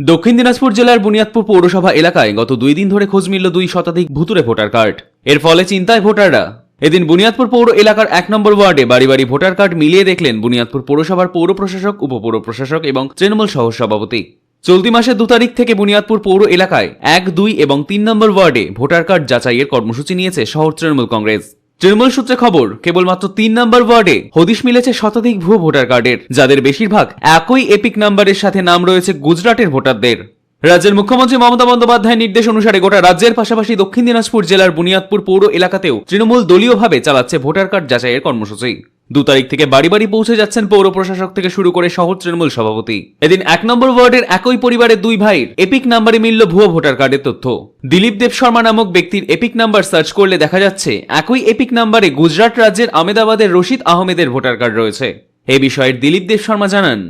দক্ষিণ দিনাজপুর জেলার বুনিয়াদপুর পৌরসভা এলাকায় গত দুই দিন ধরে খোঁজ মিলল দুই শতাধিক ভুতুরে ভোটার কার্ড। এর ফলে চিন্তায় ভোটাররা। এদিন বুনিয়াদপুর পৌর এলাকার এক নম্বর ওয়ার্ডে বাড়ি বাড়ি ভোটার কার্ড মিলিয়ে দেখলেন বুনিয়াদপুর পৌরসভার পৌর প্রশাসক উপপৌর প্রশাসক এবং তৃণমূল সহ সভাপতি চলতি মাসের দু তারিখ থেকে বুনিয়াদপুর পৌর এলাকায় এক, দুই এবং তিন নম্বর ওয়ার্ডে ভোটার কার্ড যাচাইয়ের কর্মসূচি নিয়েছে শহর তৃণমূল কংগ্রেস। তৃণমূল সূত্রে খবর, কেবলমাত্র তিন নম্বর ওয়ার্ডে হদিশ মিলেছে শতাধিক ভুয়ো ভোটার কার্ডের, যাদের বেশিরভাগ একই এপিক নাম্বারের সাথে নাম রয়েছে গুজরাটের ভোটারদের। রাজ্যের মুখ্যমন্ত্রী মমতা বন্দ্যোপাধ্যায়ের নির্দেশ অনুসারে গোটা রাজ্যের পাশাপাশি দক্ষিণ দিনাজপুর জেলার বুনিয়াদপুর পৌর এলাকাতেও তৃণমূল দলীয়ভাবে চালাচ্ছে ভোটার কার্ড যাচাইয়ের কর্মসূচি। দু তারিখ থেকে বাড়ি বাড়ি পৌঁছে যাচ্ছেন পৌর প্রশাসক থেকে শুরু করে শহর তৃণমূল সভাপতি। এদিন এক নম্বর ওয়ার্ডের একই পরিবারের দুই ভাইয়ের এপিক নাম্বারে মিলল ভুয়ো ভোটার কার্ডের তথ্য। দিলীপ দেব শর্মা নামক ব্যক্তির এপিক নাম্বার সার্চ করলে দেখা যাচ্ছে একই এপিক নাম্বারে গুজরাট রাজ্যের আমেদাবাদের রশিদ আহমেদের ভোটার কার্ড রয়েছে। এ বিষয়ে দিলীপ দেব শর্মা জানান।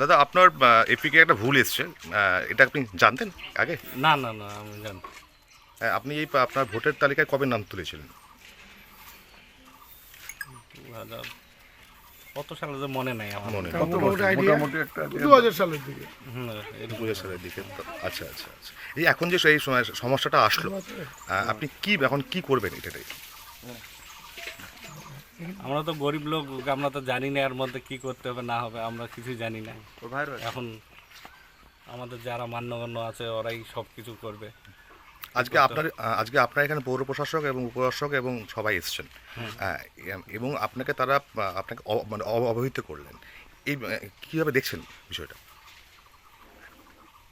দাদা আপনার এপিকে একটা ভুল এসছে। এটা আপনি জানতেন আগে? না না না আমি জানি আপনি এই আপনার ভোটের তালিকায় কবে নাম তুলেছিলেন? কত সালে যে মনে নেই আমার। মনে নেই। মোটামুটি একটা দু হাজার সালের দিকে। হুম, দু হাজার সালের দিকে আচ্ছা আচ্ছা আচ্ছা। এই এখন যে এই সময়- সমস্যাটা আসলো আপনি কি এখন কি করবেন এটাটাই আমরা তো গরিব লোক আমরা তো জানি না এর মধ্যে কি করতে হবে না হবে আমরা কিছুই জানি না। এখন আমাদের যারা মান্যগণ্য আছে ওরাই সব কিছু করবে। আজকে আপনার আজকে আপনার এখানে পৌর প্রশাসক এবং উপশাসক এবং সবাই এসছেন। এবং আপনাকে তারা আপনাকে মানে অব- অবহিত করলেন। এই কীভাবে দেখছেন বিষয়টা?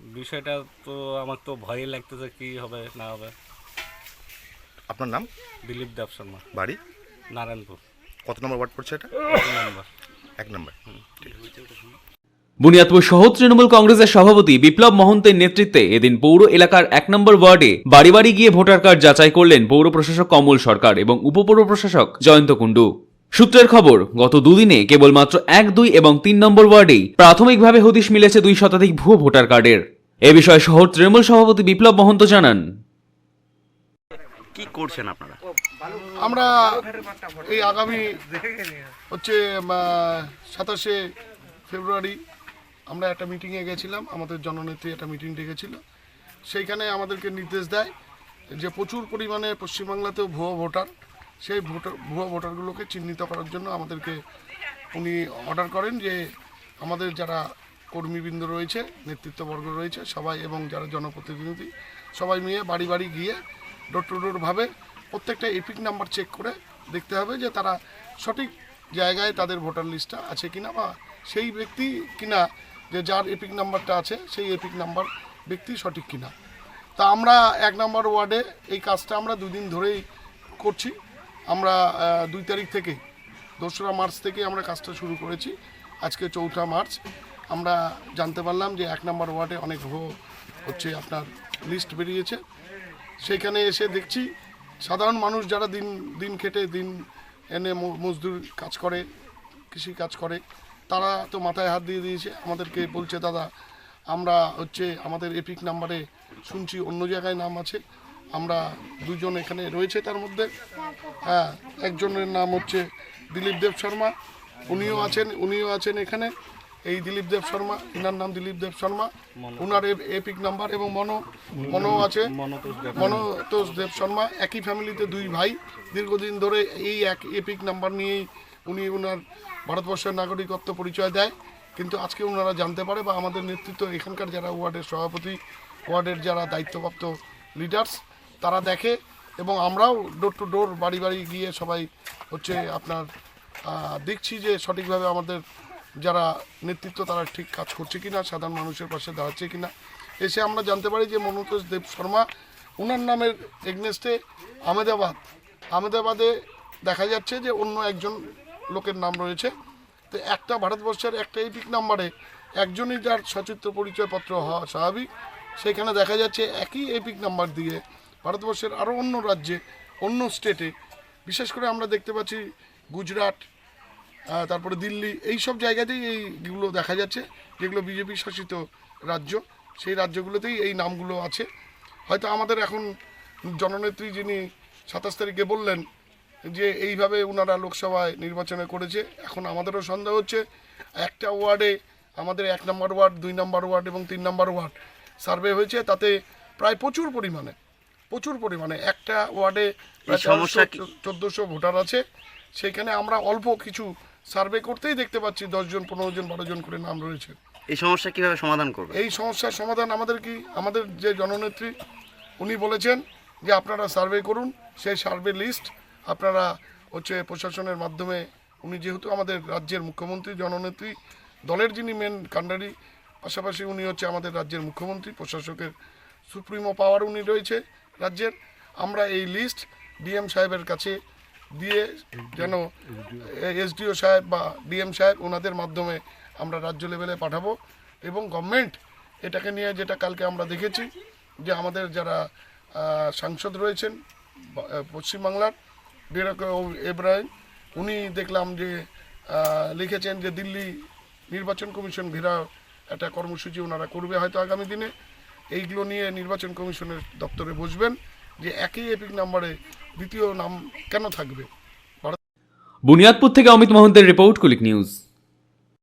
বিষয়টা তো আমার তো ভয়ই লাগতেছে কি হবে না হবে। আপনার নাম? দিলীপ দেব শর্মা। বাড়ি? নারায়ণপুর। কত নম্বর ওয়ার্ড পড়ছে এটা? এক নম্বর। এক নম্বর। বুনিয়াদপুর শহর তৃণমূল কংগ্রেসের সভাপতি বিপ্লব মহন্তের নেতৃত্বে এদিন পৌর এলাকার এক নম্বর ওয়ার্ডে বাড়ি বাড়ি গিয়ে ভোটার কার্ড যাচাই করলেন পৌর প্রশাসক কমল সরকার এবং উপপৌর প্রশাসক জয়ন্ত কুণ্ডু। সূত্রের খবর গত দুদিনে কেবলমাত্র এক দুই এবং তিন নম্বর ওয়ার্ডেই প্রাথমিকভাবে হদিশ মিলেছে দুই শতাধিক ভুয়ো ভোটার কার্ডের। এ বিষয়ে শহর তৃণমূল সভাপতি বিপ্লব মহন্ত জানান। কি করছেন আপনারা? আমরা এই আগামী হচ্ছে সাতাশে ফেব্রুয়ারি আমরা একটা মিটিংয়ে গেছিলাম, আমাদের জননেত্রী একটা মিটিং ডেকেছিল। সেইখানে আমাদেরকে নির্দেশ দেয় যে প্রচুর পরিমাণে পশ্চিমবাংলাতেও ভুয়ো ভোটার, সেই ভোটার ভুয়ো ভোটারগুলোকে চিহ্নিত করার জন্য আমাদেরকে উনি অর্ডার করেন যে আমাদের যারা কর্মীবৃন্দ রয়েছে, নেতৃত্ববর্গ রয়েছে, সবাই এবং যারা জনপ্রতিনিধি, সবাই মিলে বাড়ি বাড়ি গিয়ে ডোর টু ডোরভাবে প্রত্যেকটা এপিক নাম্বার চেক করে দেখতে হবে যে তারা সঠিক জায়গায় তাদের ভোটার লিস্টটা আছে কিনা বা সেই ব্যক্তি কিনা যে যার এপিক নাম্বারটা আছে, সেই এপিক নাম্বার ব্যক্তি সঠিক কিনা। তা আমরা এক নম্বর ওয়ার্ডে এই কাজটা আমরা দুদিন ধরেই করছি। আমরা দুই তারিখ থেকে, দোসরা মার্চ থেকে আমরা কাজটা শুরু করেছি। আজকে চৌঠা মার্চ। আমরা জানতে পারলাম যে এক নম্বর ওয়ার্ডে অনেক ভুয়ো হচ্ছে আপনার লিস্ট বেরিয়েছে। সেখানে এসে দেখছি সাধারণ মানুষ যারা দিন দিন খেটে, দিন এনে মজদুর কাজ করে, কৃষি কাজ করে তারা তো মাথায় হাত দিয়ে দিয়েছে, আমাদেরকে বলছে, দাদা, আমরা হচ্ছে আমাদের এপিক নাম্বারে শুনছি, অন্য জায়গায় নাম আছে। আমরা দুজন এখানে রয়েছে তার মধ্যে। হ্যাঁ একজনের নাম হচ্ছে দিলীপ দেব শর্মা। উনিও আছেন উনিও আছেন এখানে। এই দিলীপ দেব শর্মা এনার নাম দিলীপ দেব শর্মা। ওনার এপিক নাম্বার এবং মনো মনো আছে। মনোতোষ দেব শর্মা। একই ফ্যামিলিতে দুই ভাই। দীর্ঘদিন ধরে এই এক এপিক নাম্বার নিয়েই উনি ওনার ভারতবর্ষের নাগরিকত্ব পরিচয় দেয়। কিন্তু আজকে ওনারা জানতে পারে বা আমাদের নেতৃত্ব এখানকার যারা ওয়ার্ডের সভাপতি, ওয়ার্ডের যারা দায়িত্বপ্রাপ্ত লিডার্স তারা দেখে এবং আমরাও ডোর টু ডোর বাড়ি বাড়ি গিয়ে সবাই হচ্ছে আপনার দেখছি যে সঠিকভাবে আমাদের যারা নেতৃত্ব তারা ঠিক কাজ করছে কি না সাধারণ মানুষের পাশে দাঁড়াচ্ছে কি না এসে আমরা জানতে পারি যে মনোতোষ দেব শর্মা ওনার নামের এগনেস্টে আহমেদাবাদ, আহমেদাবাদে দেখা যাচ্ছে যে অন্য একজন লোকের নাম রয়েছে। তো একটা ভারতবর্ষের একটা এপিক নাম্বারে একজনই যার সচিত্র পরিচয়পত্র হওয়া স্বাভাবিক। সেখানে দেখা যাচ্ছে একই এপিক নাম্বার দিয়ে ভারতবর্ষের আরও অন্য রাজ্যে, অন্য স্টেটে, বিশেষ করে আমরা দেখতে পাচ্ছি গুজরাট তারপরে দিল্লি, এই সব জায়গাতেই এইগুলো দেখা যাচ্ছে, যেগুলো বিজেপি শাসিত রাজ্য। সেই রাজ্যগুলোতেই এই নামগুলো আছে। হয়তো আমাদের এখন জননেত্রী যিনি সাতাশ তারিখে বললেন যে এইভাবে ওনারা লোকসভায় নির্বাচনে করেছে এখন আমাদেরও সন্দেহ হচ্ছে একটা ওয়ার্ডে আমাদের এক নম্বর ওয়ার্ড দুই নম্বর ওয়ার্ড এবং তিন নম্বর ওয়ার্ড সার্ভে হয়েছে তাতে প্রায় প্রচুর পরিমাণে প্রচুর পরিমাণে একটা ওয়ার্ডে চোদ্দোশো ভোটার আছে সেখানে আমরা অল্প কিছু সার্ভে করতেই দেখতে পাচ্ছি দশজন পনেরো জন বারো জন করে নাম রয়েছে। এই সমস্যা কীভাবে সমাধান করবে এই সমস্যার সমাধান আমাদের কি আমাদের যে জননেত্রী উনি বলেছেন যে আপনারা সার্ভে করুন সেই সার্ভে লিস্ট আপনারা হচ্ছে প্রশাসনের মাধ্যমে, উনি যেহেতু আমাদের রাজ্যের মুখ্যমন্ত্রী, জননেত্রী, দলের যিনি মেন কান্ডারি পাশাপাশি উনি হচ্ছে আমাদের রাজ্যের মুখ্যমন্ত্রী, প্রশাসকের সুপ্রিমো পাওয়ার উনি রয়েছে রাজ্যের। আমরা এই লিস্ট ডিএম সাহেবের কাছে দিয়ে যেন এসডিও সাহেব বা ডিএম সাহেব ওনাদের মাধ্যমে আমরা রাজ্য লেভেলে পাঠাবো এবং গভর্নমেন্ট এটাকে নিয়ে যেটা কালকে আমরা দেখেছি যে আমাদের যারা সাংসদ রয়েছেন পশ্চিমবাংলার ডেরাক এব্রাহিম, উনি দেখলাম যে লিখেছেন যে দিল্লি নির্বাচন কমিশন ঘেরা একটা কর্মসূচি ওনারা করবে। হয়তো আগামী দিনে এইগুলো নিয়ে নির্বাচন কমিশনের দপ্তরে বসবেন যে একই এপিক নাম্বারে দ্বিতীয় নাম কেন থাকবে? বুনিয়াদপুর থেকে অমিত মোহন্তের রিপোর্ট কুলিক নিউজ।